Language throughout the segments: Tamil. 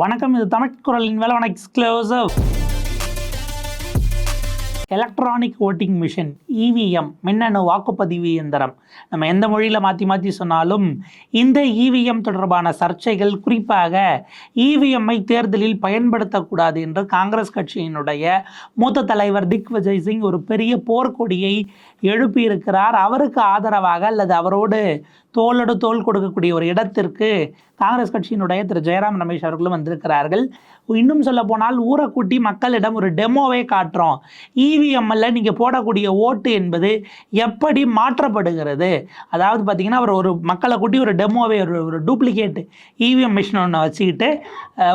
வணக்கம் இது தமிழ் குரலின் வேலை. Exclusive electronic voting machine EVM மின்னணு வாக்குப்பதிவு இயந்திரம். நம்ம எந்த மொழியில் மாற்றி மாற்றி சொன்னாலும் இந்த இவிஎம் தொடர்பான சர்ச்சைகள் குறிப்பாக இவிஎம்ஐ தேர்தலில் பயன்படுத்தக்கூடாது என்று காங்கிரஸ் கட்சியினுடைய மூத்த தலைவர் திக் விஜய் சிங் ஒரு பெரிய போர்க்கொடியை எழுப்பியிருக்கிறார். அவருக்கு ஆதரவாக அல்லது அவரோடு தோளோடு தோல் கொடுக்கக்கூடிய ஒரு இடத்திற்கு காங்கிரஸ் கட்சியினுடைய திரு. ஜெயராம் ரமேஷ் அவர்களும் வந்திருக்கிறார்கள். இன்னும் சொல்ல போனால் ஊரை கூட்டி மக்களிடம் ஒரு டெமோவை காட்டுறோம். இவிஎம்மில் நீங்கள் போடக்கூடிய ஓட்டு என்பது எப்படி மாற்றப்படுகிறது? அதாவது பார்த்தீங்கன்னா அவர் ஒரு மக்களை கூட்டி ஒரு டெமோவை ஒரு ஒரு டூப்ளிகேட் இவிஎம் மிஷின் ஒன்று வச்சுக்கிட்டு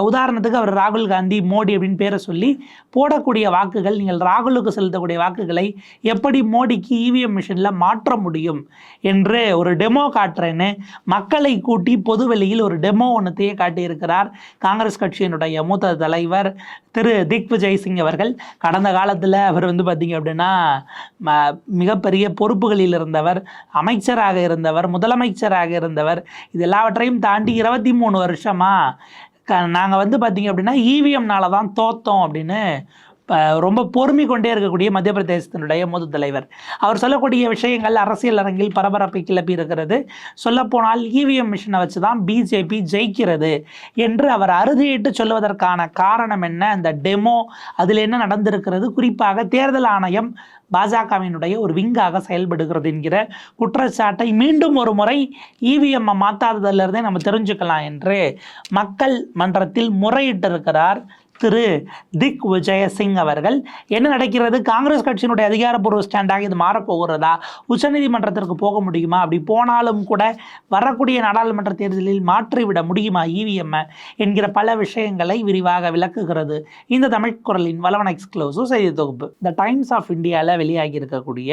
உதாரணத்துக்கு அவர் ராகுல் காந்தி மோடி அப்படின்னு பேரை சொல்லி போடக்கூடிய வாக்குகள் நீங்கள் ராகுலுக்கு செலுத்தக்கூடிய வாக்குகளை எப்படி மோடிக்கு இவிஎம் மிஷினில் மாற்ற முடியும் என்று ஒரு டெமோ காட்டுறேன்னு மக்களை கூட்டி பொதுவெளியில் ஒரு டெமோ ஒன்றத்தையே காட்டியிருக்கிறார் காங்கிரஸ் கட்சியினுடைய மூத்த தலைவர் திரு திக் விஜய் சிங் அவர்கள். கடந்த காலத்தில் அவர் வந்து பார்த்திங்க அப்படின்னா ம- மிகப்பெரிய பொறுப்புகளில் இருந்தவர் அமைச்சராக இருந்தவர் முதலமைச்சராக இருந்தவர். இது எல்லாவற்றையும் தாண்டி இருபத்தி மூணு வருஷமாக க நாங்கள் வந்து பார்த்திங்க அப்படின்னா இவிஎம்னால தான் தோத்தோம் அப்படின்னு ரொம்ப பொறுமை கொண்டே இருக்கக்கூடிய மத்திய பிரதேசத்தினுடைய மூத்த தலைவர். அவர் சொல்லக்கூடிய விஷயங்கள் அரசியல் அரங்கில் பரபரப்பை கிளப்பி இருக்கிறது. சொல்லப்போனால் இவிஎம் மிஷினை வச்சு தான் பிஜேபி ஜெயிக்கிறது என்று அவர் அறுதியிட்டு சொல்லுவதற்கான காரணம் என்ன? அந்த டெமோ அதில் என்ன நடந்திருக்கிறது? குறிப்பாக தேர்தல் ஆணையம் பாஜகவினுடைய ஒரு விங்காக செயல்படுகிறது என்கிற குற்றச்சாட்டை மீண்டும் ஒரு முறை இவிஎம் மாற்றாததிலிருந்தே நம்ம தெரிஞ்சுக்கலாம் என்று மக்கள் மன்றத்தில் முறையிட்டிருக்கிறார். திரு திக் விஜயசிங் அவர்கள் என்ன நடக்கிறது? காங்கிரஸ் கட்சியினுடைய அதிகாரப்பூர்வ ஸ்டாண்டாக இது மாறப்போகிறதா? உச்சநீதிமன்றத்திற்கு போக முடியுமா? அப்படி போனாலும் கூட வரக்கூடிய நாடாளுமன்ற தேர்தலில் மாற்றிவிட முடியுமா? இவிஎம் என்கிற பல விஷயங்களை விரிவாக விளக்குகிறது இந்த தமிழ் குரலின் வளவன் எக்ஸ்க்ளூசிவ் செய்தி தொகுப்பு. த டைம்ஸ் ஆஃப் இந்தியாவில் வெளியாகி இருக்கக்கூடிய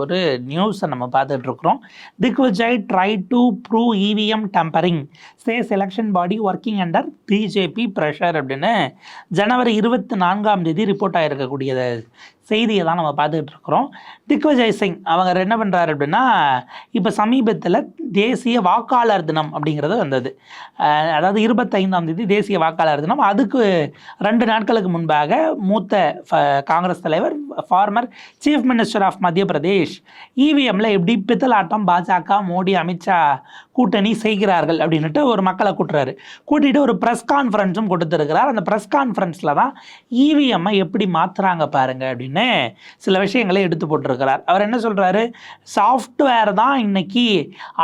ஒரு நியூஸை நம்ம பார்த்துட்டு இருக்கிறோம் Digvijay try to prove EVM tampering says election body working under BJP pressure அப்படின்னு ஜனவரி இருபத்தி நான்காம் தேதி ரிப்போர்ட் ஆகிருக்கக்கூடியது செய்தியை தான் நம்ம பார்த்துக்கிட்டு இருக்கிறோம். திக்விஜய் சிங் அவங்க என்ன பண்ணுறாரு அப்படின்னா இப்போ சமீபத்தில் தேசிய வாக்காளர் தினம் அப்படிங்கிறது வந்தது. அதாவது இருபத்தைந்தாம் தேதி தேசிய வாக்காளர் தினம். அதுக்கு ரெண்டு நாட்களுக்கு முன்பாக மூத்த ஃப- காங்கிரஸ் தலைவர் ஃபார்மர் சீஃப் மினிஸ்டர் ஆஃப் மத்திய பிரதேஷ் இவிஎம்மில் எப்படி பித்தலாட்டம் பாஜக மோடி அமித்ஷா கூட்டணி செய்கிறார்கள் அப்படின்னுட்டு ஒரு மக்களை கூட்டுறாரு. கூட்டிட்டு ஒரு ப்ரெஸ் கான்ஃபரன்ஸும் கொடுத்துருக்கிறார். அந்த ப்ரெஸ் கான்ஃபரன்ஸில் தான் இவிஎம்மை எப்படி மாற்றுறாங்க பாருங்க அப்படின்னு சில விஷயங்களை எடுத்து போட்டிருக்கிறார். அவர் என்ன சொல்கிறாரு சாஃப்ட்வேர் தான் இன்னைக்கு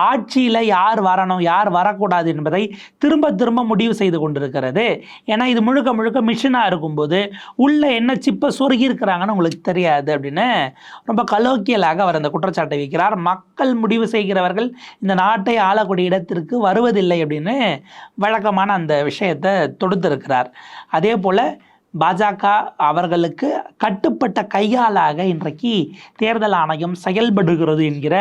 ஆட்சியில் யார் வரணும் யார் வரக்கூடாது என்பதை திரும்ப திரும்ப முடிவு செய்து கொண்டிருக்கிறது. ஏன்னா இது முழுக்க முழுக்க மிஷினாக இருக்கும்போது உள்ளே என்ன சிப்பை சொருகி இருக்கிறாங்கன்னு உங்களுக்கு தெரியாது அப்படின்னு ரொம்ப கலோக்கியலாக அவர் அந்த குற்றச்சாட்டை வைக்கிறார். மக்கள் முடிவு செய்கிறவர்கள் இந்த நாட்டை ஆளக்கூடிய இடத்திற்கு வருவதில்லை அப்படின்னு வழக்கமான அந்த விஷயத்தை தொடுத்திருக்கிறார். அதே போல் பாஜக அவர்களுக்கு கட்டுப்பட்ட கையாளாக இன்றைக்கு தேர்தல் ஆணையம் செயல்படுகிறது என்கிற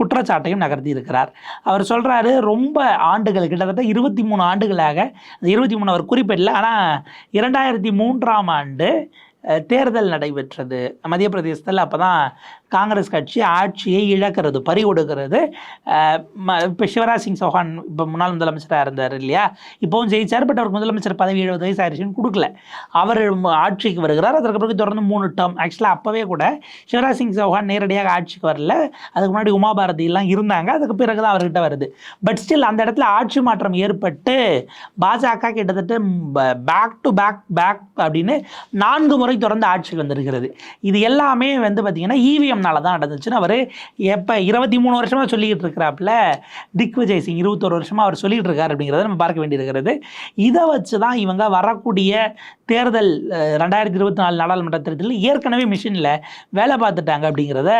குற்றச்சாட்டையும் நகர்த்தி இருக்கிறார். அவர் சொல்கிறாரு ரொம்ப ஆண்டுகள் கிட்டத்தட்ட இருபத்தி மூணு ஆண்டுகளாக இருபத்தி மூணு அவர் குறிப்பிடல ஆனால் இரண்டாயிரத்தி மூன்றாம் ஆண்டு தேர்தல் நடைபெற்றது. மத்திய பிரதேசத்தில் அப்போ தான் காங்கிரஸ் கட்சி ஆட்சியை இழக்கிறது பறி கொடுக்கிறது இப்போ சிவராஜ் சிங் சௌஹான் இப்போ முன்னாள் முதலமைச்சராக இருந்தார் இல்லையா? இப்போவும் ஜெயிச்சார் பட் அவருக்கு முதலமைச்சர் பதவி எழுபது வயசு ஆயிடுச்சுன்னு கொடுக்கல. அவர் ஆட்சிக்கு வருகிறார். அதற்கு பிறகு தொடர்ந்து மூணு டேர்ம் ஆக்சுவலாக அப்போவே கூட சிவராஜ் சிங் சௌஹான் நேரடியாக ஆட்சிக்கு வரல. அதுக்கு முன்னாடி உமாபாரதியெல்லாம் இருந்தாங்க. அதுக்கு பிறகு தான் அவர்கிட்ட வருது. பட் ஸ்டில் அந்த இடத்துல ஆட்சி மாற்றம் ஏற்பட்டு பாஜக கிட்டத்தட்ட பேக் டு பேக் பேக் அப்படின்னு நான்கு முறை தொடர்ந்து ஆட்சிக்கு வந்திருக்கிறது. இது எல்லாமே வந்து பார்த்திங்கன்னா இவிஎம் காரணத்தினால தான் நடந்துச்சுன்னு அவர் எப்போ இருபத்தி மூணு வருஷமாக சொல்லிக்கிட்டு இருக்கிறாப்புல திக் விஜய் சிங் இருபத்தொரு வருஷமாக அவர் சொல்லிகிட்டு இருக்கார் அப்படிங்கிறத நம்ம பார்க்க வேண்டியிருக்கிறது. இதை வச்சு தான் இவங்க வரக்கூடிய தேர்தல் ரெண்டாயிரத்தி இருபத்தி நாலு நாடாளுமன்ற தேர்தலில் ஏற்கனவே மிஷினில் வேலை பார்த்துட்டாங்க அப்படிங்கிறத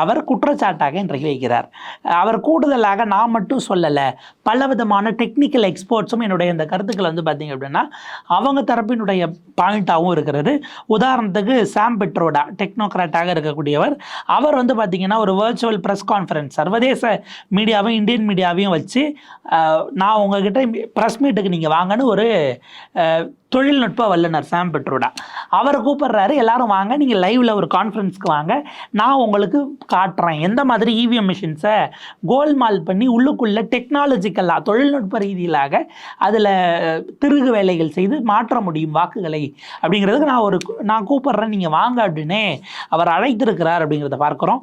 அவர் குற்றச்சாட்டாக இன்றைக்கு வைக்கிறார். அவர் கூடுதலாக நான் மட்டும் சொல்லலை பலவிதமான டெக்னிக்கல் எக்ஸ்பர்ட்ஸும் என்னுடைய இந்த கருத்துக்கள் வந்து பார்த்திங்க அப்படின்னா அவங்க தரப்பினுடைய பாயிண்ட்டாகவும் இருக்கிறது. உதாரணத்துக்கு சாம் பெட்ரோடா டெக்னோக்ராட்டாக இருக்கக்கூடியவர் அவர் வந்து பார்த்திங்கன்னா ஒரு வர்ச்சுவல் ப்ரெஸ் கான்ஃபரன்ஸ் சர்வதேச மீடியாவையும் இந்தியன் மீடியாவையும் வச்சு நான் உங்ககிட்ட ப்ரெஸ் மீட்டுக்கு நீங்கள் வாங்கன்னு ஒரு தொழில்நுட்ப வல்லுனர் சாம் பெட்ரோடா. அவர் கூப்பிடுறாரு எல்லாரும் வாங்க நீங்கள் லைவில் ஒரு கான்ஃபரன்ஸ்க்கு வாங்க. நான் உங்களுக்கு காட்டுறேன். எந்த மாதிரி இவிஎம் மிஷின்ஸை கோல்மால் பண்ணி உள்ளுக்குள்ளே டெக்னாலஜிக்கலாக தொழில்நுட்ப ரீதியிலாக அதில் திருகு வேலைகள் செய்து மாற்ற முடியும் வாக்குகளை அப்படிங்கிறதுக்கு நான் ஒரு நான் கூப்பிட்றேன் நீங்கள் வாங்க அப்படின்னே அவர் அழைத்திருக்கிறார் அப்படிங்கிறத பார்க்குறோம்.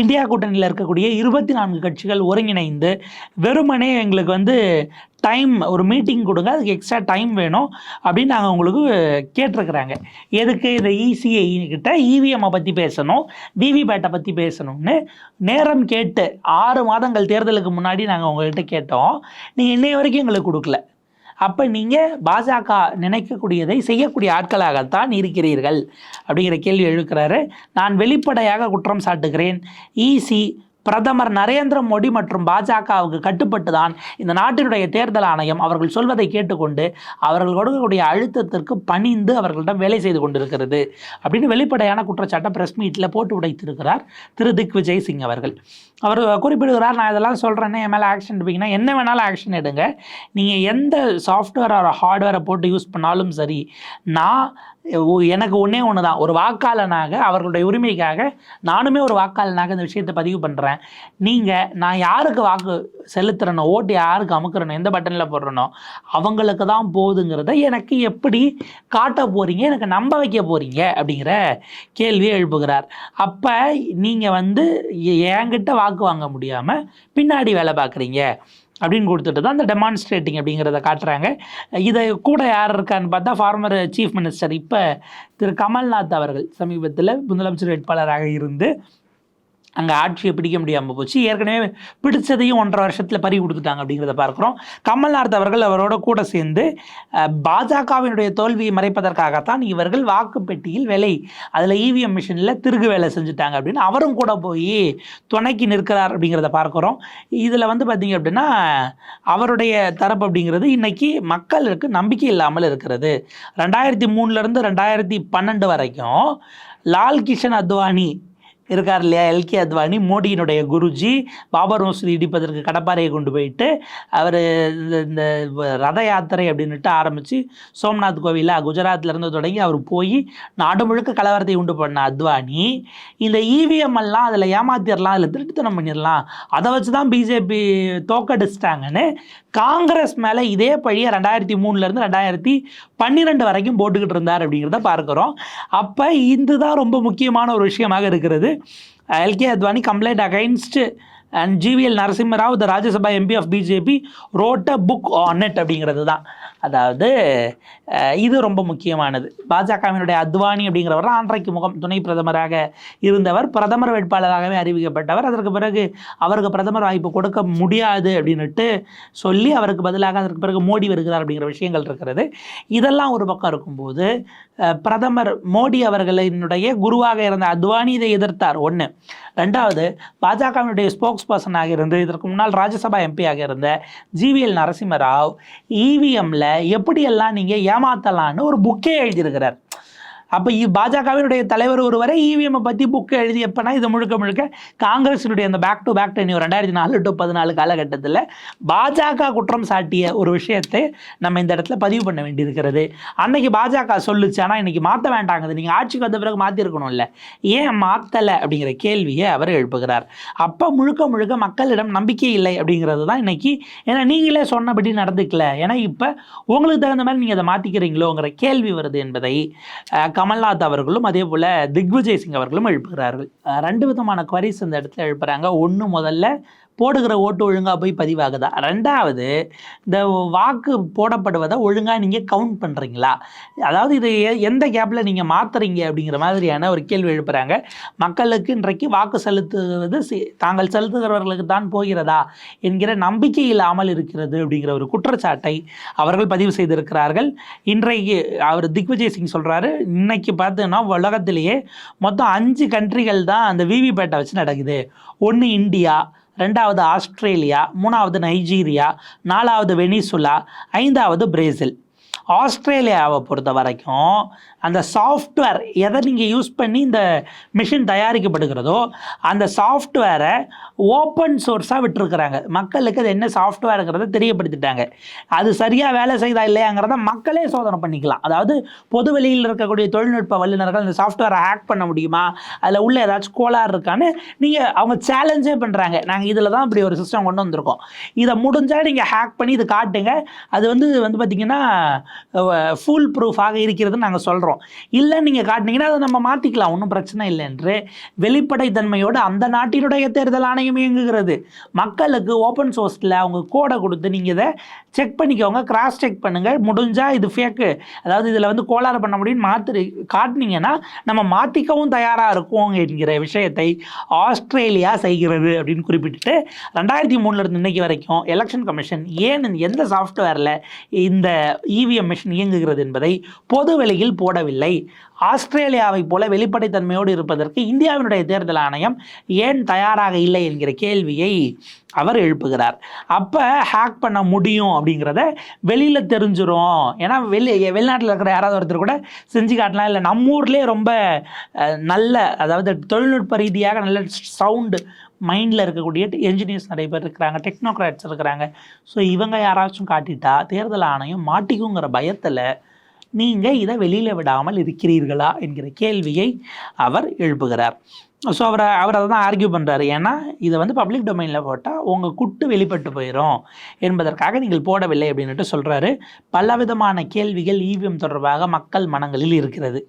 இந்தியா கூட்டணியில் இருக்கக்கூடிய இருபத்தி நான்கு கட்சிகள் ஒருங்கிணைந்து வெறுமனே எங்களுக்கு வந்து டைம் ஒரு மீட்டிங் கொடுங்க அதுக்கு எக்ஸ்ட்ரா டைம் வேணும் அப்படின்னு நாங்கள் உங்களுக்கு கேட்டிருக்கிறாங்க. எதுக்கு இந்த இசிஐ கிட்ட இவிஎம்மை பற்றி பேசணும் விவிபேட்டை பற்றி பேசணும்னு நேரம் கேட்டு ஆறு மாதங்கள் தேர்தலுக்கு முன்னாடி நாங்கள் உங்கள்கிட்ட கேட்டோம். நீங்கள் இன்னைய வரைக்கும் எங்களுக்கு கொடுக்கல. அப்போ நீங்கள் பாஜக நினைக்கக்கூடியதை செய்யக்கூடிய ஆட்களாகத்தான் இருக்கிறீர்கள் அப்படிங்கிற கேள்வி எழுக்கிறாரு. நான் வெளிப்படையாக குற்றம் சாட்டுகிறேன். ஈசி பிரதமர் நரேந்திர மோடி மற்றும் பாஜகவுக்கு கட்டுப்பட்டு தான் இந்த நாட்டினுடைய தேர்தல் ஆணையம். அவர்கள் சொல்வதை கேட்டுக்கொண்டு அவர்கள் கொடுக்கக்கூடிய அழுத்தத்திற்கு பணிந்து அவர்களிடம் வேலை செய்து கொண்டிருக்கிறது அப்படின்னு வெளிப்படையான குற்றச்சாட்டை பிரஸ் மீட்டில் போட்டு உடைத்திருக்கிறார் திரு திக் விஜய் சிங் அவர்கள். அவர் குறிப்பிடுகிறார் நான் இதெல்லாம் சொல்கிறேன்னே என் மேலே ஆக்ஷன் எடுப்பீங்கன்னா என்ன வேணாலும் ஆக்ஷன் எடுங்க. நீங்கள் எந்த சாஃப்ட்வேர் ஆர் ஹார்ட்வேரை போட்டு யூஸ் பண்ணாலும் சரி நான் எனக்கு ஒன்றே ஒன்று தான் ஒரு வாக்காளனாக அவர்களுடைய உரிமைக்காக நானுமே ஒரு வாக்காளனாக இந்த விஷயத்தை பதிவு பண்ணுறேன் நீங்கள் நான் யாருக்கு வாக்கு செலுத்துறனோ ஓட்டு யாருக்கு அமுக்குறனோ எந்த பட்டனில் போடுறனோ அவங்களுக்கு தான் போகுதுங்கிறத எனக்கு எப்படி காட்ட போகிறீங்க எனக்கு நம்ப வைக்க போகிறீங்க அப்படிங்கிற கேள்வியை எழுப்புகிறார். அப்போ நீங்கள் வந்து என்கிட்ட வாக்கு வாங்க முடியாமல் பின்னாடி வேலை பார்க்குறீங்க. அப்படின்னு கொடுத்துட்டு தான் அந்த டெமான்ஸ்ட்ரேட்டிங் அப்படிங்கிறத காட்டுறாங்க. இதை கூட யார் இருக்கான்னு பார்த்தா ஃபார்மர் சீஃப் மினிஸ்டர் இப்போ திரு கமல்நாத் அவர்கள் சமீபத்தில் முதலமைச்சர் வேட்பாளராக இருந்து அங்கே ஆட்சியை பிடிக்க முடியாமல் போச்சு. ஏற்கனவே பிடிச்சதையும் ஒன்றரை வருஷத்தில் பறி கொடுத்துட்டாங்க அப்படிங்கிறத பார்க்குறோம். கமல்நாத் அவர்கள் அவரோட கூட சேர்ந்து பாஜகவினுடைய தோல்வியை மறைப்பதற்காகத்தான் இவர்கள் வாக்குப்பெட்டியில் வேலை அதில் இவிஎம் மிஷினில் திருகு வேலை செஞ்சுட்டாங்க அப்படின்னு அவரும் கூட போய் துணைக்கு நிற்கிறார் அப்படிங்கிறத பார்க்குறோம். இதில் வந்து பார்த்திங்க அப்படின்னா அவருடைய தரப்பு அப்படிங்கிறது இன்னைக்கு மக்களுக்கு நம்பிக்கை இல்லாமல் இருக்கிறது. ரெண்டாயிரத்தி மூணுலேருந்து ரெண்டாயிரத்தி பன்னெண்டு வரைக்கும் லால் கிஷன் அத்வானி இருக்கார் இல்லையா? எல்கே அத்வானி மோடியினுடைய குருஜி பாபர் மசூதி இடிப்பதற்கு கடப்பாறையை கொண்டு போயிட்டு அவர் இந்த இந்த ரத யாத்திரை அப்படின்னுட்டு ஆரம்பித்து சோம்நாத் கோவிலில் குஜராத்லேருந்து தொடங்கி அவர் போய் நாடு முழுக்க கலவரத்தை உண்டு பண்ண அத்வானி இந்த இவிஎம் எல்லாம் அதில் ஏமாத்திடலாம் அதில் திருட்டுத்தனம் பண்ணிடலாம் அதை வச்சு தான் பிஜேபி தோக்கடிச்சிட்டாங்கன்னு காங்கிரஸ் மேலே இதே பழியை ரெண்டாயிரத்தி மூணுலேருந்து ரெண்டாயிரத்தி பன்னிரெண்டு வரைக்கும் போட்டுக்கிட்டு இருந்தார் அப்படிங்கிறத பார்க்குறோம். அப்போ இதுதான் ரொம்ப முக்கியமான ஒரு விஷயமாக இருக்கிறது. LK Advani complaint against and GVL Narasimha Rao the Rajya Sabha MP of BJP wrote a book on it அப்படிங்கிறது தான். அதாவது இது ரொம்ப முக்கியமானது. பாஜகவினுடைய அத்வானி அப்படிங்கிறவர் அன்றைக்கு முகம் துணை பிரதமராக இருந்தவர். பிரதமர் வேட்பாளராகவே அறிவிக்கப்பட்டவர். அதற்கு பிறகு அவருக்கு பிரதமர் வாய்ப்பு கொடுக்க முடியாது அப்படின்னுட்டு சொல்லி அவருக்கு பதிலாக அதற்கு பிறகு மோடி வருகிறார் அப்படிங்கிற விஷயங்கள் இருக்கிறது. இதெல்லாம் ஒரு பக்கம் இருக்கும்போது பிரதமர் மோடி அவர்களினுடைய குருவாக இருந்த அத்வானி இதை எதிர்த்தார். ஒன்று ரெண்டாவது பாஜகவினுடைய ஸ்போக்ஸ் பர்சனாக இருந்து இதற்கு முன்னால் ராஜ்யசபா எம்பியாக இருந்த ஜிவிஎல் நரசிம்மராவ் இவிஎம்மில் எப்படியெல்லாம் நீங்கள் ஏமாத்தலான்னு ஒரு புக்கே எழுதியிருக்கிறார். அப்போ பாஜகவினுடைய தலைவர் ஒருவரை இவிஎம்மை பற்றி புக்கு எழுதி எப்போனா இது முழுக்க முழுக்க காங்கிரஸினுடைய அந்த பேக் டு பேக் டென்யூர் ரெண்டாயிரத்தி நாலு டு பதினாலு காலகட்டத்தில் பாஜக குற்றம் சாட்டிய ஒரு விஷயத்தை நம்ம இந்த இடத்துல பதிவு பண்ண வேண்டியிருக்கிறது. அன்னைக்கு பாஜக சொல்லுச்சு ஆனால் இன்னைக்கு மாற்ற வேண்டாங்குது. நீங்கள் ஆட்சிக்கு வந்த பிறகு மாற்றிருக்கணும்ல ஏன் மாற்றலை அப்படிங்கிற கேள்வியை அவர் எழுப்புகிறார். அப்போ முழுக்க முழுக்க மக்களிடம் நம்பிக்கை இல்லை அப்படிங்கிறது தான் இன்னைக்கு. ஏன்னா நீங்களே சொன்னபடி நடந்துக்கல. ஏன்னா இப்போ உங்களுக்கு தகுந்த மாதிரி நீங்கள் அதை மாற்றிக்கிறீங்களோங்கிற கேள்வி வருது என்பதை கமல்நாத் அவர்களும் அதே போல் திக்விஜய் சிங் அவர்களும் எழுப்புகிறார்கள். ரெண்டு விதமான குவரிஸ் இந்த இடத்துல எழுப்புகிறாங்க ஒன்று முதல்ல போடுகிற ஓட்டு ஒழுங்காக போய் பதிவாகுதா? ரெண்டாவது இந்த வாக்கு போடப்படுவதை ஒழுங்காக நீங்கள் கவுண்ட் பண்ணுறீங்களா அதாவது இது எந்த கேப்பில் நீங்கள் மாற்றுறீங்க அப்படிங்கிற மாதிரியான ஒரு கேள்வி எழுப்புகிறாங்க மக்களுக்கு இன்றைக்கு வாக்கு செலுத்துவது தாங்கள் செலுத்துகிறவர்களுக்கு தான் போகிறதா என்கிற நம்பிக்கை இல்லாமல் இருக்கிறது அப்படிங்கிற ஒரு குற்றச்சாட்டை அவர்கள் பதிவு செய்திருக்கிறார்கள். இன்றைக்கு அவர் திக்விஜய் சிங் சொல்கிறாரு இன்னைக்கு பார்த்தீங்கன்னா உலகத்திலேயே மொத்தம் அஞ்சு கண்ட்ரிகள் தான் அந்த விவிபேட்டை வச்சு நடக்குது. ஒன்று இந்தியா ரெண்டாவது ஆஸ்திரேலியா மூணாவது நைஜீரியா நாலாவது வெனிசுலா ஐந்தாவது பிரேசில். ஆஸ்திரேலியாவை பொறுத்த வரைக்கும் அந்த சாஃப்ட்வேர் எதை நீங்கள் யூஸ் பண்ணி இந்த மிஷின் தயாரிக்கப்படுகிறதோ அந்த சாஃப்ட்வேரை ஓப்பன் சோர்ஸாக விட்டுருக்குறாங்க. மக்களுக்கு அது என்ன சாஃப்ட்வேருங்கிறத தெரியப்படுத்திட்டாங்க. அது சரியாக வேலை செய்தா இல்லையாங்கிறத மக்களே சோதனை பண்ணிக்கலாம். அதாவது பொது வெளியில் இருக்கக்கூடிய தொழில்நுட்ப வல்லுநர்கள் இந்த சாஃப்ட்வேரை ஹேக் பண்ண முடியுமா? அதில் உள்ள ஏதாச்சும் கோளாறு இருக்கான்னு நீங்கள் அவங்க சேலஞ்சே பண்ணுறாங்க நாங்கள் இதில் தான் இப்படி ஒரு சிஸ்டம் கொண்டு வந்திருக்கோம். இதை முடிஞ்சால் நீங்கள் ஹேக் பண்ணி இது காட்டுங்க. அது வந்து வந்து பார்த்திங்கன்னா ஃபுல் ப்ரூஃபாக இருக்கிறதுன்னு நாங்கள் சொல்கிறோம் இல்லை நீங்கள் காட்டினீங்கன்னா அதை நம்ம மாற்றிக்கலாம் ஒன்றும் பிரச்சனை இல்லை என்று வெளிப்படைத்தன்மையோடு அந்த நாட்டினுடைய தேர்தல் ஆணையம் இயங்குகிறது. மக்களுக்கு ஓப்பன் சோர்ஸில் அவங்க கோடை கொடுத்து நீங்கள் இதை செக் பண்ணிக்கோங்க கிராஸ் செக் பண்ணுங்கள் முடிஞ்சால் இது ஃபேக்கு அதாவது இதில் வந்து கோளாறு பண்ண முடியும்னு மாற்றி காட்டினீங்கன்னா நம்ம மாற்றிக்கவும் தயாராக இருக்கும் என்கிற விஷயத்தை ஆஸ்திரேலியா செய்கிறது அப்படின்னு குறிப்பிட்டு ரெண்டாயிரத்தி மூணுலேருந்து இன்னைக்கு வரைக்கும் எலெக்ஷன் கமிஷன் ஏன் எந்த சாஃப்ட்வேரில் இந்த இவிஎம் மிஷின் இயங்குகிறது என்பதை பொது வெளியில் போடவில்லை. ஆஸ்திரேலியாவை போல வெளிப்படைத்தன்மையோடு இருப்பதற்கு இந்தியாவினுடைய தேர்தல் ஆணையம் ஏன் தயாராக இல்லை என்கிற கேள்வியை அவர் எழுப்புகிறார். அப்போ ஹேக் பண்ண முடியும் அப்படிங்கிறத வெளியில் தெரிஞ்சிடும் ஏன்னா வெளி வெளிநாட்டில் இருக்கிற யாராவது ஒருத்தர் கூட செஞ்சு காட்டலாம். இல்லை நம்ம ஊர்லேயே ரொம்ப நல்ல அதாவது தொழில்நுட்ப ரீதியாக நல்ல சவுண்டு மைண்டில் இருக்கக்கூடிய என்ஜினியர்ஸ் நிறைய பேர் இருக்கிறாங்க டெக்னோக்ராட்ஸ் இருக்கிறாங்க. ஸோ இவங்க யாராச்சும் காட்டிட்டா தேர்தல் ஆணையம் மாட்டிக்குங்கிற பயத்தில் நீங்கள் இதை வெளியில் விடாமல் இருக்கிறீர்களா என்கிற கேள்வியை அவர் எழுப்புகிறார். ஸோ அவரை அவர் அதை தான் ஆர்கியூ பண்ணுறாரு ஏன்னா இதை வந்து பப்ளிக் டொமைனில் போட்டால் உங்கள் குட்டு வெளிப்பட்டு போயிடும் என்பதற்காக நீங்கள் போடவில்லை அப்படின்ட்டு சொல்கிறாரு பலவிதமான கேள்விகள் ஈவிஎம் தொடர்பாக மக்கள் மனங்களில் இருக்கிறது.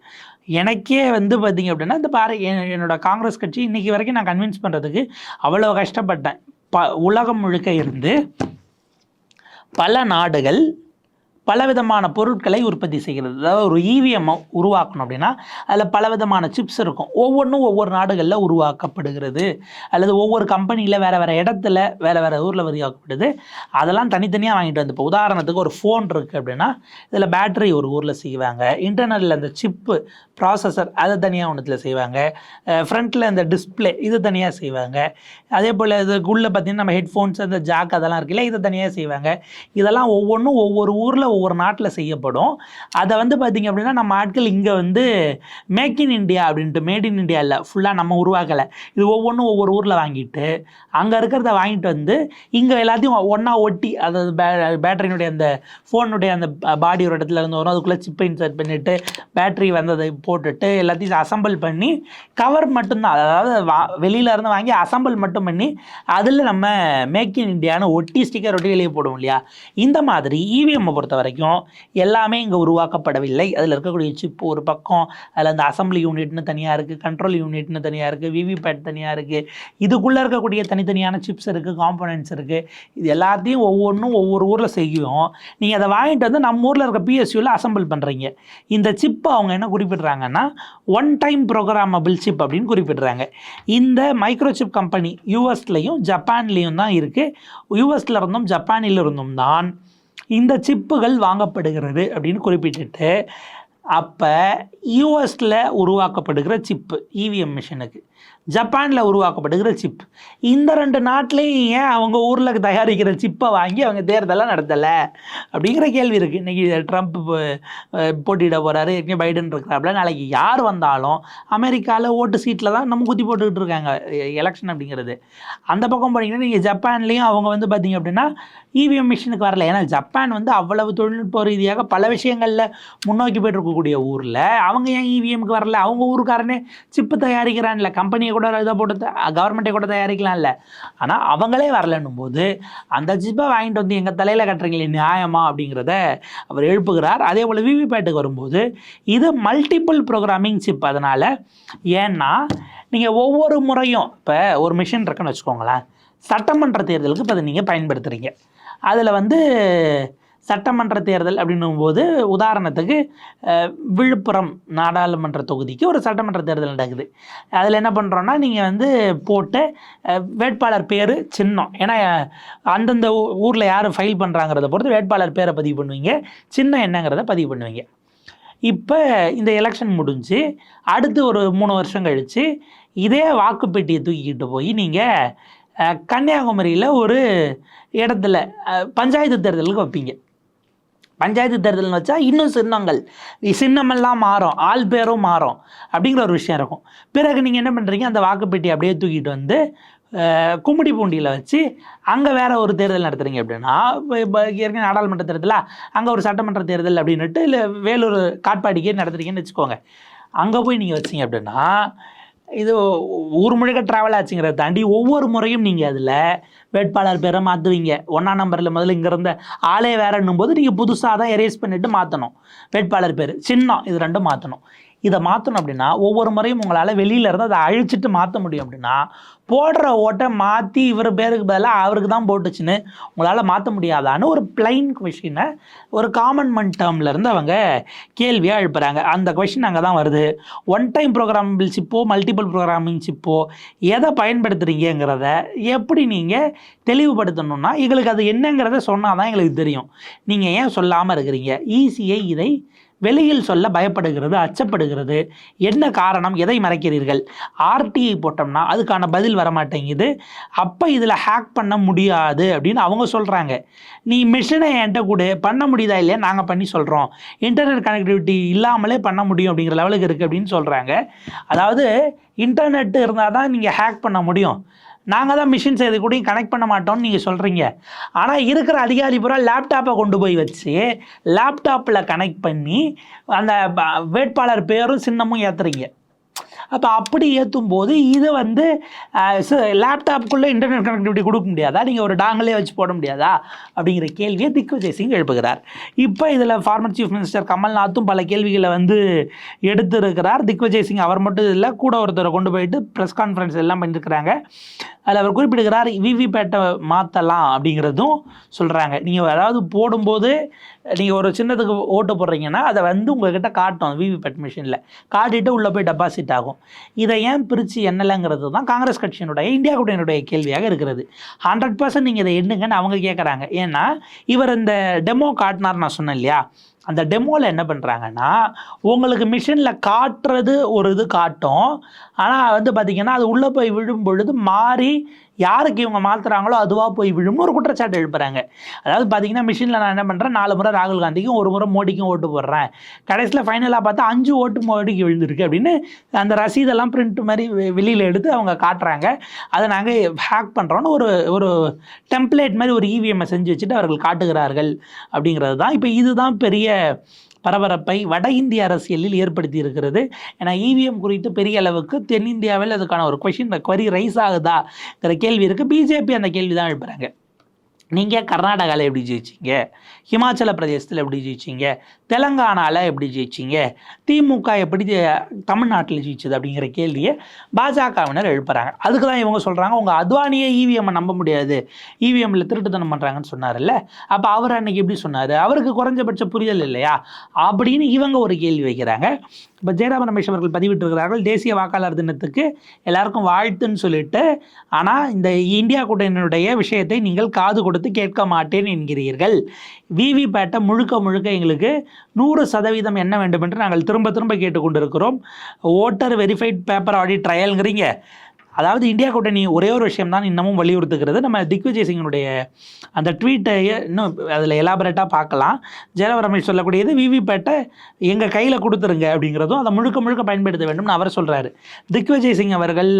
எனக்கே வந்து பார்த்தீங்க அப்படின்னா இந்த பாரு என்னோட காங்கிரஸ் கட்சி இன்றைக்கி வரைக்கும் நான் கன்வின்ஸ் பண்ணுறதுக்கு அவ்வளோ கஷ்டப்பட்டேன். ப உலகம் முழுக்க இருந்து பல நாடுகள் பலவிதமான பொருட்களை உற்பத்தி செய்கிறது. அதாவது ஒரு இவிஎம் உருவாக்கணும் அப்படின்னா அதில் பலவிதமான சிப்ஸ் இருக்கும். ஒவ்வொன்றும் ஒவ்வொரு நாடுகளில் உருவாக்கப்படுகிறது. அல்லது ஒவ்வொரு கம்பெனியில் வேறு வேறு இடத்துல வேறு வேறு ஊரில் உருவாக்கப்படுது. அதெல்லாம் தனித்தனியாக வாங்கிட்டு வந்து இப்போ உதாரணத்துக்கு ஒரு ஃபோன் இருக்குது அப்படின்னா இதில் பேட்டரி ஒரு ஊரில் செய்வாங்க. இன்டர்னலில் அந்த சிப்பு ப்ராசஸர் அதை தனியாக ஒன்றுத்தில் செய்வாங்க. ஃப்ரண்ட்டில் இந்த டிஸ்ப்ளே இது தனியாக செய்வாங்க. அதே போல் இதுக்குள்ளே பார்த்தீங்கன்னா நம்ம ஹெட்ஃபோன்ஸ் அந்த ஜாக் அதெல்லாம் இருக்குல்ல இதை தனியாக செய்வாங்க. இதெல்லாம் ஒவ்வொன்றும் ஒவ்வொரு ஊரில் ஒவ்வொரு நாட்டில் செய்யப்படும். அதை வந்து பார்த்திங்க அப்படின்னா நம்ம ஆட்கள் இங்கே வந்து மேக் இன் இந்தியா அப்படின்ட்டு மேட் இன் இண்டியா இல்லை. ஃபுல்லாக நம்ம உருவாக்கலை. இது ஒவ்வொன்றும் ஒவ்வொரு ஊரில் வாங்கிட்டு அங்கே இருக்கிறத வாங்கிட்டு வந்து இங்கே எல்லாத்தையும் ஒன்றா ஒட்டி அதாவது பே பேட்டரியினுடைய அந்த ஃபோனுடைய அந்த பாடி ஒரு இடத்துல இருந்து வரும். அதுக்குள்ளே சிப்பை இன்சர்ட் பண்ணிவிட்டு பேட்டரி வந்ததை போட்டுட்டு எல்லாத்தையும் அசம்பிள் பண்ணி கவர் மட்டும்தான். அதாவது வா வெளியில இருந்து வாங்கி அசம்பிள் மட்டும் பண்ணி அதில் நம்ம மேக் இன் இண்டியான்னு ஒட்டி ஸ்டிக்கர் ஒட்டி வெளியே போடுவோம் இல்லையா? இந்த மாதிரி இவிஎம்மை பொறுத்தவரை வரைக்கும் எல்லாமே இங்கே உருவாக்கப்படவில்லை. அதில் இருக்கக்கூடிய சிப்பு ஒரு பக்கம் அதில் அந்த அசம்பிளி யூனிட்னு தனியாக இருக்குது கண்ட்ரோல் யூனிட்னு தனியாக இருக்குது விவிபேட் தனியாக இருக்குது இதுக்குள்ளே இருக்கக்கூடிய தனித்தனியான சிப்ஸ் இருக்குது காம்பனன்ட்ஸ் இருக்குது இது எல்லாத்தையும் ஒவ்வொன்றும் ஒவ்வொரு ஊரில் செய்யும். நீங்கள் அதை வாங்கிட்டு வந்து நம்ம ஊரில் இருக்க பிஎஸ்யூவில் அசம்பிள் பண்ணுறீங்க இந்த சிப்பை அவங்க என்ன குறிப்பிடுறாங்கன்னா ஒன் டைம் ப்ரோக்ராமபிள் சிப் அப்படின்னு குறிப்பிடுறாங்க. இந்த மைக்ரோசிப் கம்பெனி யூஎஸ்லேயும் ஜப்பான்லேயும் தான் இருக்குது யூஎஸ்ல இருந்தும் ஜப்பானில் இருந்தும் தான் இந்த சிப்புகள் வாங்கப்படுகிறது அப்படின்னு குறிப்பிட்டுட்டு அப்போ யூஎஸில் உருவாக்கப்படுகிற சிப்பு இவிஎம் மிஷினுக்கு ஜப்பானில் உருவாக்கப்படுகிற சிப் இந்த ரெண்டு நாட்டிலையும் ஏன் அவங்க ஊரில் தயாரிக்கிற சிப்பை வாங்கி அவங்க தேர்தலாம் நடத்தலை? அப்படிங்கிற கேள்வி இருக்குது இன்றைக்கி ட்ரம்ப் போட்டியிட போகிறாரு ஏற்கனவே பைடன் இருக்கிறாப்புல. நாளைக்கு யார் வந்தாலும் அமெரிக்காவில் ஓட்டு சீட்டில் தான் நம்ம குத்தி போட்டுக்கிட்டு இருக்காங்க. எலெக்ஷன் அப்படிங்கிறது. அந்த பக்கம் போனீங்கன்னா நீங்கள் ஜப்பான்லேயும் அவங்க வந்து பார்த்தீங்க அப்படின்னா இவிஎம் மிஷினுக்கு வரல. ஏன்னா ஜப்பான் வந்து அவ்வளவு தொழில்நுட்ப ரீதியாக பல விஷயங்களில் முன்னோக்கி போயிட்டு இருக்கக்கூடிய ஊரில். அவங்க ஏன் இவிஎம்க்கு வரல? அவங்க ஊருக்காரனே சிப்பு தயாரிக்கிறான்ல. கம்பெனியை கூட இதை போட்டு கவர்மெண்ட்டை கூட தயாரிக்கலாம்ல. ஆனால் அவங்களே வரலன்னும் போது அந்த ஜிப்பை வாங்கிட்டு வந்து எங்கள் தலையில் கட்டுறீங்களே நியாயமா? அப்படிங்கிறத அவர் எழுப்புகிறார். அதே போல் விவிபேட்டுக்கு வரும்போது இது மல்டிபிள் ப்ரோக்ராமிங் சிப் அதனால் ஏன்னா நீங்கள் ஒவ்வொரு முறையும் இப்போ ஒரு மிஷின் இருக்குன்னு வச்சுக்கோங்களேன் சட்டமன்ற தேர்தலுக்கு இப்போ அதை நீங்கள் பயன்படுத்துகிறீங்க அதில் வந்து சட்டமன்ற தேர்தல் அப்படின்னும் போது உதாரணத்துக்கு விழுப்புரம் நாடாளுமன்ற தொகுதிக்கு ஒரு சட்டமன்ற தேர்தல் நடக்குது. அதில் என்ன பண்ணுறோன்னா நீங்கள் வந்து போட்டு வேட்பாளர் பேர் சின்னம். ஏன்னா அந்தந்த ஊரில் யார் ஃபைல் பண்ணுறாங்கிறத பொறுத்து வேட்பாளர் பேரை பதிவு பண்ணுவீங்க சின்னம் என்னங்கிறத பதிவு பண்ணுவீங்க. இப்போ இந்த எலெக்ஷன் முடிஞ்சு அடுத்து ஒரு மூணு வருஷம் கழித்து இதே வாக்குப்பெட்டியை தூக்கிக்கிட்டு போய் நீங்கள் கன்னியாகுமரியில் ஒரு இடத்துல பஞ்சாயத்து தேர்தலுக்கு வைப்பீங்க. பஞ்சாயத்து தேர்தல்னு வச்சா இன்னும் சின்னங்கள். சின்னமெல்லாம் மாறும். ஆள் பேரும் மாறும். அப்படிங்கிற ஒரு விஷயம் இருக்கும். பிறகு நீங்கள் என்ன பண்ணுறீங்க அந்த வாக்குப்பெட்டி அப்படியே தூக்கிட்டு வந்து கும்மிடி பூண்டியில் வச்சு அங்கே வேறு ஒரு தேர்தல் நடத்துறீங்க அப்படின்னா இப்போ இப்போ ஏற்கனவே நாடாளுமன்ற தேர்தலாக அங்கே ஒரு சட்டமன்ற தேர்தல் அப்படின்னுட்டு இல்லை வேலூர் காட்பாடிக்கே நடத்துறீங்கன்னு வச்சுக்கோங்க. அங்கே போய் நீங்கள் வச்சீங்க அப்படின்னா இது ஊர் முழுக்க ட்ராவல் ஆச்சுங்கிறத தாண்டி ஒவ்வொரு முறையும் நீங்கள் அதில் வேட்பாளர் பேரை மாற்றுவீங்க ஒன்றாம் நம்பரில் முதல்ல இங்கே இருந்த ஆளே வேறன்னும் போது நீங்கள் புதுசாக தான் எரேஸ் பண்ணிவிட்டு மாற்றணும் வேட்பாளர் பேர் சின்னம் இது ரெண்டும் மாற்றணும் இதை மாற்றணும் அப்படின்னா ஒவ்வொரு முறையும் உங்களால் வெளியில இருந்து அதை அழிச்சிட்டு மாற்ற முடியும் அப்படின்னா போடுற ஓட்டை மாற்றி இவர் பேருக்கு பதிலாக அவருக்கு தான் போட்டுச்சுன்னு உங்களால் மாற்ற முடியாதான்னு ஒரு பிளைன் கொஷினை ஒரு காமன் மன் அவங்க கேள்வியாக எழுப்புறாங்க. அந்த கொஷின் அங்கே தான் வருது. ஒன் டைம் ப்ரோக்ராமபிள் சிப்போ மல்டிபிள் ப்ரோக்ராமிங் சிப்போ எதை பயன்படுத்துகிறீங்கிறத எப்படி நீங்கள் தெளிவுபடுத்தணும்னா எங்களுக்கு அது என்னங்கிறத சொன்னால் தான் எங்களுக்கு தெரியும். நீங்கள் ஏன் சொல்லாமல் இருக்கிறீங்க? ஈஸியை இதை வெளியில் சொல்ல பயப்படுகிறது அச்சப்படுகிறது. என்ன காரணம்? எதை மறைக்கிறீர்கள்? ஆர்டிஐ போட்டோம்னா அதுக்கான பதில் வர மாட்டேங்குது அப்போ இதில் ஹேக் பண்ண முடியாது அப்படின்னு அவங்க சொல்கிறாங்க நீ மிஷினை என்கிட்ட கூட. பண்ண முடியுதா இல்லையா? நாங்கள் பண்ணி சொல்கிறோம் இன்டர்நெட் கனெக்டிவிட்டி இல்லாமலே பண்ண முடியும் அப்படிங்கிற லெவலுக்கு இருக்குது அப்படின்னு சொல்கிறாங்க அதாவது இன்டர்நெட் இருந்தால் தான் நீங்கள் ஹேக் பண்ண முடியும். நாங்கள் தான் மிஷின்ஸ் எது கூடயும் கனெக்ட் பண்ண மாட்டோம்னு நீங்கள் சொல்கிறீங்க ஆனால் இருக்கிற அதிகாரி பூரா லேப்டாப்பை கொண்டு போய் வச்சு லேப்டாப்பில் கனெக்ட் பண்ணி அந்த வேட்பாளர் பேரும் சின்னமும் ஏற்றுறீங்க அப்போ அப்படி ஏற்றும் போது இது வந்து லேப்டாப்புக்குள்ளே இன்டர்நெட் கனெக்டிவிட்டி கொடுக்க முடியாதா? நீங்கள் ஒரு டாங்களே வச்சு போட முடியாதா? அப்படிங்கிற கேள்வியை திக்விஜய் சிங் எழுப்புகிறார். இப்போ இதில் ஃபார்மர் சீஃப் மினிஸ்டர் கமல்நாத்தும் பல கேள்விகளை வந்து எடுத்திருக்கிறார். திக்விஜய் சிங் அவர் மட்டும் இல்லை கூட ஒருத்தரை கொண்டு போயிட்டு ப்ரெஸ் கான்ஃபரன்ஸ் எல்லாம் பண்ணியிருக்கிறாங்க அதில் அவர் குறிப்பிடுகிறார் விவிபேட்டை மாற்றலாம் அப்படிங்கிறதும் சொல்கிறாங்க நீங்கள் அதாவது போடும்போது நீங்கள் ஒரு சின்னதுக்கு ஓட்டு போடுறீங்கன்னா அதை வந்து உங்கள்கிட்ட காட்டும் விவிபேட் மிஷினில். காட்டிட்டு உள்ளே போய் டெபாசிட் ஆகும். இதை ஏன் பிரித்து எண்ணலைங்கிறது தான் காங்கிரஸ் கட்சியினுடைய இந்தியா கூட்டணியுடைய கேள்வியாக இருக்கிறது. ஹண்ட்ரட் பர்சன்ட் நீங்கள் இதை எண்ணுங்கன்னு அவங்க கேட்குறாங்க ஏன்னா இவர் இந்த டெமோ காட்டினார் நான் சொன்னேன் இல்லையா? அந்த டெமோவில் என்ன பண்ணுறாங்கன்னா உங்களுக்கு மிஷினில் காட்டுறது ஒரு இது காட்டும். ஆனால் வந்து பார்த்திங்கன்னா அது உள்ளே போய் விழும் பொழுது மாறி யாருக்கு இவங்க மாற்றுறாங்களோ அதுவாக போய் விழும்னு ஒரு குற்றச்சாட்டு எழுப்புறாங்க. அதாவது பார்த்தீங்கன்னா மிஷினில் நான் என்ன பண்ணுறேன் நாலு முறை ராகுல் காந்திக்கும் ஒரு முறை மோடிக்கும் ஓட்டு போடுறேன். கடைசியில் ஃபைனலாக பார்த்தா அஞ்சு ஓட்டு மோடிக்கு விழுந்திருக்கு அப்படின்னு அந்த ரசீதெல்லாம் பிரிண்ட் மாதிரி வெளியில் எடுத்து அவங்க காட்டுறாங்க. அதை நாங்கள் ஹேக் பண்ணுறோன்னு ஒரு ஒரு டெம்ப்ளேட் மாதிரி ஒரு இவிஎம்மை செஞ்சு வச்சுட்டு அவர்கள் காட்டுகிறார்கள் அப்படிங்கிறது தான் இப்போ இதுதான் பெரிய பரபரப்பை வட இந்திய அரசியலில் ஏற்படுத்தி இருக்கிறது ஏன்னா இவிஎம் குறித்து பெரிய அளவுக்கு தென்னிந்தியாவில் அதுக்கான ஒரு கொஷின் கொரி ரைஸ் ஆகுதாங்கிற கேள்வி இருக்குது பிஜேபி அந்த கேள்வி தான் எழுப்புறாங்க. நீங்கள் கர்நாடகாவில் எப்படி ஜெயிச்சீங்க? ஹிமாச்சல பிரதேசத்தில் எப்படி ஜெயிச்சீங்க? தெலங்கானாவில் எப்படி ஜெயிச்சீங்க? திமுக எப்படி தமிழ்நாட்டில் ஜெயிச்சது அப்படிங்கிற கேள்வியை பாஜகவினர் எழுப்புறாங்க. அதுக்கு தான் இவங்க சொல்கிறாங்க உங்கள் அத்வானியை இவிஎம்மை நம்ப முடியாது. இவிஎம்மில் திருட்டுத்தனம் பண்ணுறாங்கன்னு சொன்னார்ல அப்போ அவர் அன்னைக்கு எப்படி சொன்னார்? அவருக்கு குறைஞ்சபட்ச புரிதல் இல்லையா? அப்படின்னு இவங்க ஒரு கேள்வி வைக்கிறாங்க. இப்போ ஜெயராம ரமேஷ் அவர்கள் பதிவிட்டிருக்கிறார்கள் தேசிய வாக்காளர் தினத்துக்கு எல்லாருக்கும் வாழ்த்துன்னு சொல்லிட்டு ஆனால் இந்த இந்தியா கூட்டணியினுடைய விஷயத்தை நீங்கள் காது கொடுத்து கேட்க மாட்டேன் என்கிறீர்கள். விவிபேட்டை முழுக்க முழுக்க எங்களுக்கு நூறு சதவீதம் என்ன வேண்டும் என்று நாங்கள் திரும்ப திரும்ப கேட்டுக்கொண்டிருக்கிறோம். ஓட்டர் வெரிஃபைட் பேப்பர் ஆடிட் ட்ரையல்ங்கிறீங்க அதாவது இந்தியா கூட்டணி ஒரே ஒரு விஷயம் தான் இன்னமும் வலியுறுத்துகிறது. நம்ம திக்விஜய் சிங்கனுடைய அந்த ட்வீட்டை இன்னும் அதில் எலாபரேட்டாக பார்க்கலாம். ஜெயலலிதா ரமேஷ் சொல்லக்கூடியது விவிபேட்டை எங்கள் கையில் கொடுத்துருங்க அப்படிங்கிறதும் அதை முழுக்க முழுக்க பயன்படுத்த வேண்டும்னு அவர் சொல்கிறாரு திக்விஜய் சிங் அவர்கள்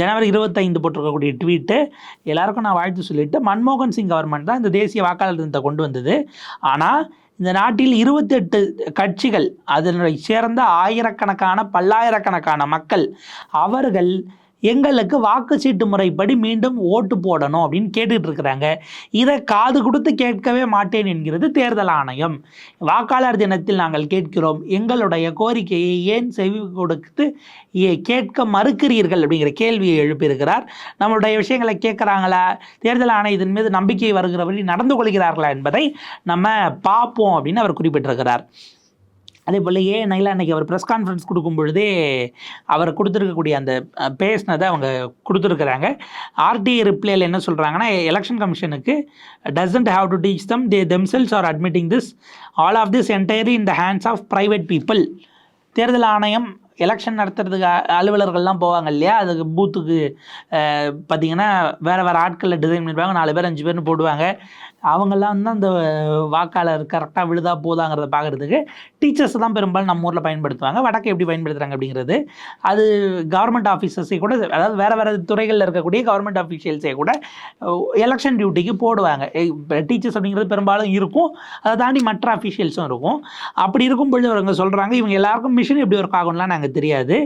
ஜனவரி இருபத்தைந்து போட்டிருக்கக்கூடிய ட்வீட்டு எல்லாருக்கும் நான் வாழ்த்து சொல்லிட்டு மன்மோகன் சிங் கவர்மெண்ட் தான் இந்த தேசிய வாக்காளர் தினத்தை கொண்டு வந்தது. ஆனால் இந்த நாட்டில் இருபத்தெட்டு கட்சிகள் அதனுடைய சேர்ந்த ஆயிரக்கணக்கான பல்லாயிரக்கணக்கான மக்கள் அவர்கள் எங்களுக்கு வாக்குச்சீட்டு முறைப்படி மீண்டும் ஓட்டு போடணும் அப்படின்னு கேட்டுட்டு இருக்கிறாங்க. இதை காது கொடுத்து கேட்கவே மாட்டேன் என்கிறது தேர்தல் ஆணையம். வாக்காளர் தினத்தில் நாங்கள் கேட்கிறோம் எங்களுடைய கோரிக்கையை ஏன் செவி கொடுத்து ஏ- கேட்க மறுக்கிறீர்கள் அப்படிங்கிற கேள்வியை எழுப்பியிருக்கிறார். நம்மளுடைய விஷயங்களை கேட்குறாங்களா? தேர்தல் ஆணையத்தின் மீது நம்பிக்கை வருகிறபடி நடந்து கொள்கிறார்களா என்பதை நம்ம பார்ப்போம் அப்படின்னு அவர் குறிப்பிட்டிருக்கிறார். அதே போல் ஏ நைலா அன்னைக்கு அவர் ப்ரெஸ் கான்ஃபரன்ஸ் கொடுக்கும் பொழுதே அவர் கொடுத்துருக்கக்கூடிய அந்த பேசினதை அவங்க கொடுத்துருக்குறாங்க. ஆர்டிஐ ரிப்ளேல என்ன சொல்கிறாங்கன்னா election கமிஷனுக்கு doesn't have to teach them they themselves are admitting this all of this entirely in the hands of private people தேர்தல் ஆணையம் எலெக்ஷன் நடத்துறதுக்கு அலுவலர்கள்லாம் போவாங்க இல்லையா? அதுக்கு பூத்துக்கு பார்த்திங்கன்னா வேறு வேறு ஆட்களில் டிசைன் பண்ணிடுவாங்க நாலு பேர் அஞ்சு பேர்னு போடுவாங்க. அவங்கெல்லாம் வந்து அந்த வாக்காளர் கரெக்டாக விழுதா போதாங்கிறத பார்க்குறதுக்கு டீச்சர்ஸ் தான் பெரும்பாலும் நம்ம ஊரில் பயன்படுத்துவாங்க. வடக்கு எப்படி பயன்படுத்துகிறாங்க அப்படிங்கிறது. அது கவர்மெண்ட் ஆஃபீஸர்ஸை கூட அதாவது வேறு வேறு துறைகளில் இருக்கக்கூடிய கவர்மெண்ட் ஆஃபீஷியல்ஸே கூட எலெக்ஷன் டியூட்டிக்கு போடுவாங்க. டீச்சர்ஸ் அப்படிங்கிறது பெரும்பாலும் இருக்கும். அதை தாண்டி மற்ற அஃபீஷியல்ஸும் இருக்கும். அப்படி இருக்கும் பொழுது அவங்க சொல்கிறாங்க இவங்க எல்லாருக்கும் மிஷின் எப்படி ஒர்க் ஆகும்லாம் நாங்கள் தெரியாது.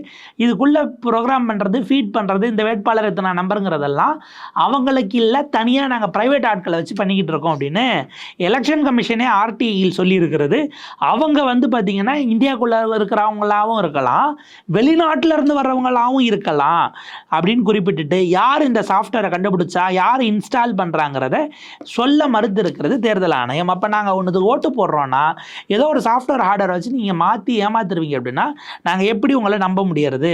இதுக்குள்ளே ப்ரோக்ராம் பண்ணுறது ஃபீட் பண்ணுறது இந்த வேட்பாளர் எத்தனை நம்பருங்கிறதெல்லாம் அவங்களுக்கு இல்லை தனியாக நாங்கள் ப்ரைவேட் ஆட்களை வச்சு பண்ணிக்கிட்டு இருக்கோம். அப்படின்னு எலெக்ஷன் கமிஷனே ஆர்டிஇயில் சொல்லியிருக்கிறது. அவங்க வந்து பார்த்திங்கன்னா இந்தியாக்குள்ளே இருக்கிறவங்களாகவும் இருக்கலாம் வெளிநாட்டில் இருந்து வர்றவங்களாகவும் இருக்கலாம் அப்படின்னு குறிப்பிட்டுட்டு யார் இந்த சாஃப்ட்வேரை கண்டுபிடிச்சா யார் இன்ஸ்டால் பண்ணுறாங்கிறத சொல்ல மறுத்து இருக்கிறது தேர்தல் ஆணையம். அப்போ நாங்கள் ஒன்று ஓட்டு போடுறோன்னா ஏதோ ஒரு சாஃப்ட்வேர் ஹார்டர் வச்சு நீங்கள் மாற்றி ஏமாத்துருவீங்க அப்படின்னா நாங்கள் எப்படி உங்களை நம்ப முடியறது?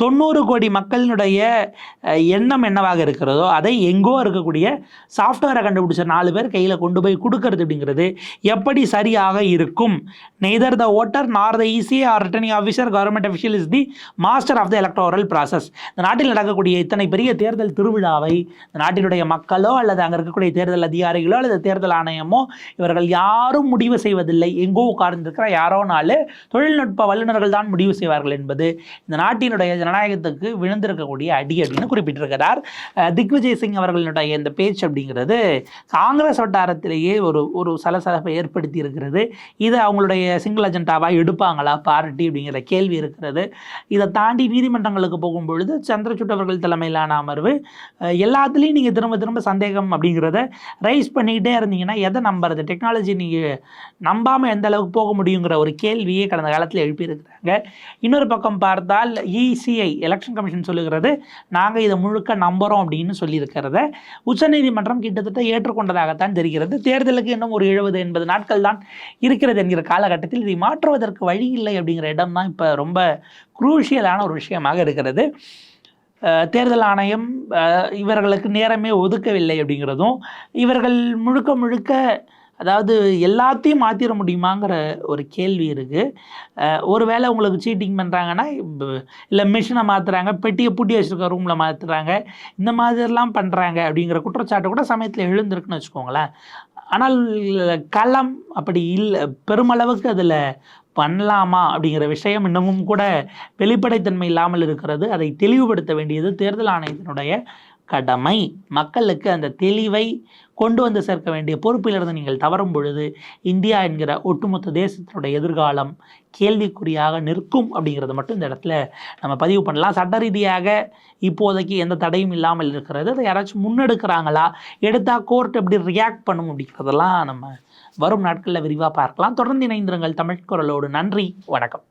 தொண்ணூறு கோடி மக்களினுடைய எண்ணம் என்னவாக இருக்கிறதோ அதை எங்கோ இருக்கக்கூடிய சாஃப்ட்வேரை கண்டுபிடிச்ச நாலு பேர் கையில் கொண்டு போய் கொடுக்கறது அப்படிங்கிறது எப்படி சரியாக இருக்கும்? Neither the voter nor the EC or returning officer government official is the master of the electoral process இந்த நாட்டில் நடக்கக்கூடிய இத்தனை பெரிய தேர்தல் திருவிழாவை இந்த நாட்டினுடைய மக்களோ அல்லது அங்கே இருக்கக்கூடிய தேர்தல் அதிகாரிகளோ அல்லது தேர்தல் ஆணையமோ இவர்கள் யாரும் முடிவு செய்வதில்லை. எங்கோ உட்கார்ந்துருக்கிற யாரோ நாள் தொழில்நுட்ப வல்லுநர்கள் தான் முடிவு செய்வார்கள் என்பது இந்த நாட்டினுடைய ஜனநாயகத்துக்கு விழுந்திருக்கக்கூடிய அடி அப்படின்னு குறிப்பிட்டிருக்கிறார். திக்விஜய் சிங் அவர்களுடைய இந்த பேச்சு அப்படிங்கிறது காங்கிரஸ் வட்டாரத்திலேயே ஒரு ஒரு சலசலப்பை ஏற்படுத்தி இருக்கிறது இது அவங்களுடைய சிங்கிள் அஜெண்டாவாக எடுப்பாங்களா? பார்ட்டி அப்படிங்கிற கேள்வி இருக்கிறது. இதை தாண்டி நீதிமன்றங்களுக்கு போகும் பொழுது சந்திரசூட் அவர்கள் தலைமையிலான அமர்வு எல்லாத்துலேயும் நீங்கள் திரும்ப திரும்ப சந்தேகம் அப்படிங்கிறத ரைஸ் பண்ணிக்கிட்டே இருந்தீங்கன்னா எதை நம்புறது? டெக்னாலஜி நீங்கள் நம்பாமல் எந்த அளவுக்கு போக முடியுங்கிற ஒரு கேள்வியே கடந்த காலத்தில் எழுப்பியிருக்கிறாங்க. இன்னொரு பக்கம் பார்த்தால் இசிஐ எலெக்ஷன் கமிஷன் சொல்லுகிறது நாங்கள் இதை முழுக்க நம்புகிறோம் அப்படின்னு சொல்லியிருக்கிறத உச்சநீதிமன்றம் கிட்டத்தட்ட தான் தெரிகிறது. தேர்தலுக்கு இன்னும் ஒரு எழுபது எண்பது நாட்கள் தான் இருக்கிறது என்கிற காலகட்டத்தில் இதை மாற்றுவதற்கு வழி இல்லை அப்படிங்கிற இடம் தான் இப்போ ரொம்ப குரூஷியலான ஒரு விஷயமாக இருக்கிறது. தேர்தல் ஆணையம் இவர்களுக்கு நேரமே ஒதுக்கவில்லை அப்படிங்கிறதும் இவர்கள் முழுக்க முழுக்க அதாவது எல்லாத்தையும் மாற்றிட முடியுமாங்கிற ஒரு கேள்வி இருக்குது ஒரு வேளை உங்களுக்கு சீட்டிங் பண்ணுறாங்கன்னா இல்லை மிஷினை மாற்றுறாங்க பெட்டியை பூட்டி வச்சுருக்க ரூமில் மாற்றுறாங்க இந்த மாதிரிலாம் பண்ணுறாங்க அப்படிங்கிற குற்றச்சாட்டு கூட சமயத்தில் எழுந்திருக்குன்னு வச்சுக்கோங்களேன். ஆனால் களம் அப்படி இல்லை பெருமளவுக்கு அதில் பண்ணலாமா அப்படிங்கிற விஷயம் இன்னமும் கூட வெளிப்படைத்தன்மை இல்லாமல் இருக்கிறது. அதை தெளிவுபடுத்த வேண்டியது தேர்தல் ஆணையத்தினுடைய கடமை. மக்களுக்கு அந்த தெளிவை கொண்டு வந்து சேர்க்க வேண்டிய பொறுப்பிலிருந்து நீங்கள் தவறும் பொழுது இந்தியா என்கிற ஒட்டுமொத்த தேசத்தினுடைய எதிர்காலம் கேள்விக்குறியாக நிற்கும் அப்படிங்கிறத மட்டும் இந்த இடத்துல நம்ம பதிவு பண்ணலாம். சட்ட ரீதியாக இப்போதைக்கு எந்த தடையும் இல்லாமல் இருக்கிறது. அதை யாராச்சும் முன்னெடுக்கிறாங்களா? எடுத்தால் கோர்ட் எப்படி ரியாக்ட் பண்ணும் அப்படிங்கிறதெல்லாம் நம்ம வரும் நாட்களில் விரிவாக பார்க்கலாம். தொடர்ந்து இணைந்திருங்கள் தமிழ் குரலோடு. நன்றி. வணக்கம்.